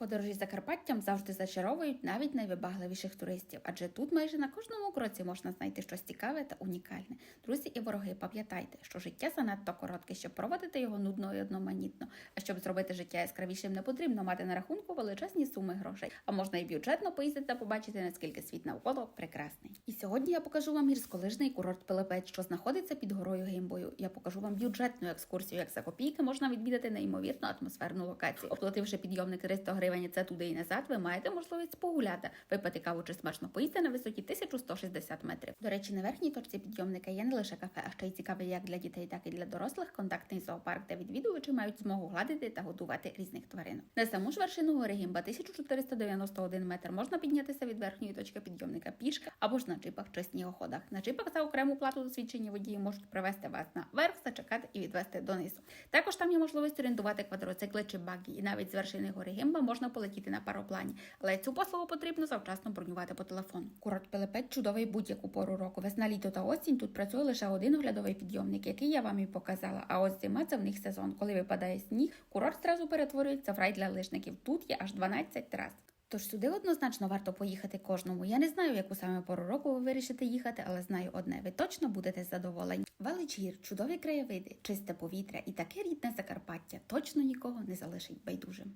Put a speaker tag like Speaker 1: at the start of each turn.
Speaker 1: Подорожі Закарпаттям завжди зачаровують навіть найвибагливіших туристів, адже тут майже на кожному кроці можна знайти щось цікаве та унікальне. Друзі і вороги, пам'ятайте, що життя занадто коротке, щоб проводити його нудно і одноманітно. А щоб зробити життя яскравішим, не потрібно мати на рахунку величезні суми грошей, а можна і бюджетно поїздити та побачити, наскільки світ навколо прекрасний. І сьогодні я покажу вам гірськолижний курорт Пилипець, що знаходиться під горою Гимбою. Я покажу вам бюджетну екскурсію, як за копійки можна відвідати неймовірну атмосферну локацію. Оплативши підйомник 300 гривень, це туди і назад, ви маєте можливість погуляти, випити каву чи смачно поїсти на висоті 1160 метрів. До речі, на верхній точці підйомника є не лише кафе, а ще й цікавий як для дітей, так і для дорослих контактний зоопарк, де відвідувачі мають змогу гладити та годувати різних тварин. На саму ж вершину гори Гімба 1491 метр можна піднятися від верхньої точки підйомника пішки або ж на джипах чи снігоходах. На джипах за окрему плату досвідчені водії можуть привезти вас наверх, зачекати і відвести донизу. Також там є можливість орієнтувати квадроцикли чи багі, і навіть з вершини гори Гімба можна полетіти на пароплані. Але цю послугу потрібно завчасно бронювати по телефону. Курорт Пилипець чудовий будь-яку пору року. Весна, літо та осінь тут працює лише один оглядовий підйомник, який я вам і показала. А ось зима це в них сезон. Коли випадає сніг, курорт зразу перетворюється в рай для лижників. Тут є аж 12 трас. Тож сюди однозначно варто поїхати кожному. Я не знаю, яку саме пору року ви вирішите їхати, але знаю одне: ви точно будете задоволені. Велич гір, чудові краєвиди, чисте повітря і таке рідне Закарпаття точно нікого не залишить байдужим.